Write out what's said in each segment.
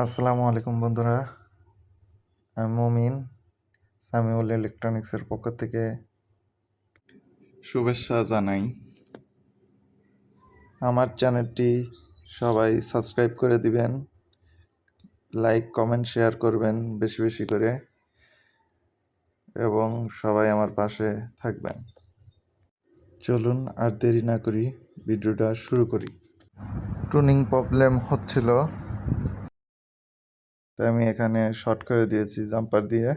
আসসালামু আলাইকুম বন্ধুরা। আমি মমিন, সামিউল ইলেকট্রনিক্সের পক্ষ থেকে শুভেচ্ছা জানাই। আমার চ্যানেলটি সবাই সাবস্ক্রাইব করে দিবেন, লাইক, কমেন্ট, শেয়ার করবেন বেশি বেশি করে, এবং সবাই আমার পাশে থাকবেন। চলুন আর দেরি না করি, ভিডিওটা শুরু করি। টুনিং প্রবলেম হচ্ছিল আমি এখানে শর্ট করে দিয়েছি জাম্পার দিয়ে,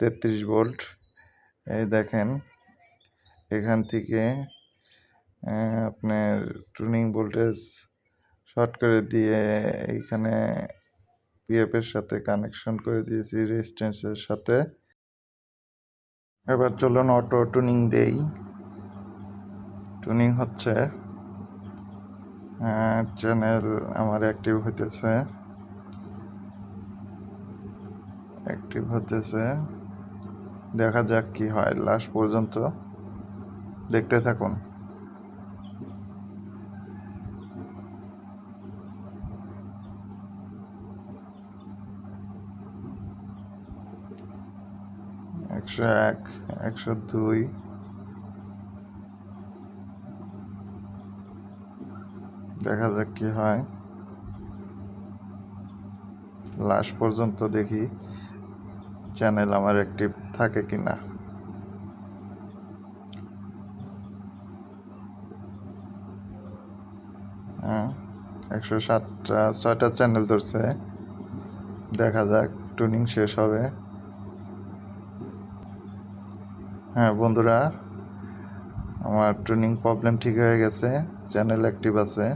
তেত্রিশ ভোল্ট এই দেখেন, এখান থেকে আপনার টুনিং ভোল্টেজ শর্ট করে দিয়ে এইখানে পিএফের সাথে কানেকশন করে দিয়েছি রেজিস্ট্যান্সের সাথে। এবার চলুন অটো টুনিং দেই। টুনিং হচ্ছে চ্যানেল আমার অ্যাক্টিভ হইতেছে। অ্যাক্টিভ হতেছে। দেখা যাক কি হয়। লাস্ট পর্যন্ত দেখতে থাকুন। একশো এক, একশো দুই। দেখা যাক কি হয়। লাস্ট পর্যন্ত দেখি। চ্যানেল আমার অ্যাক্টিভ থাকে কিনা? হ্যাঁ একশো সাতটা, ছয়টা চ্যানেল ধরছে। দেখা যাক টুনিং শেষ হবে। হ্যাঁ বন্ধুরা, আমার টুনিং প্রবলেম ঠিক হয়ে গেছে, চ্যানেল অ্যাক্টিভ আছে।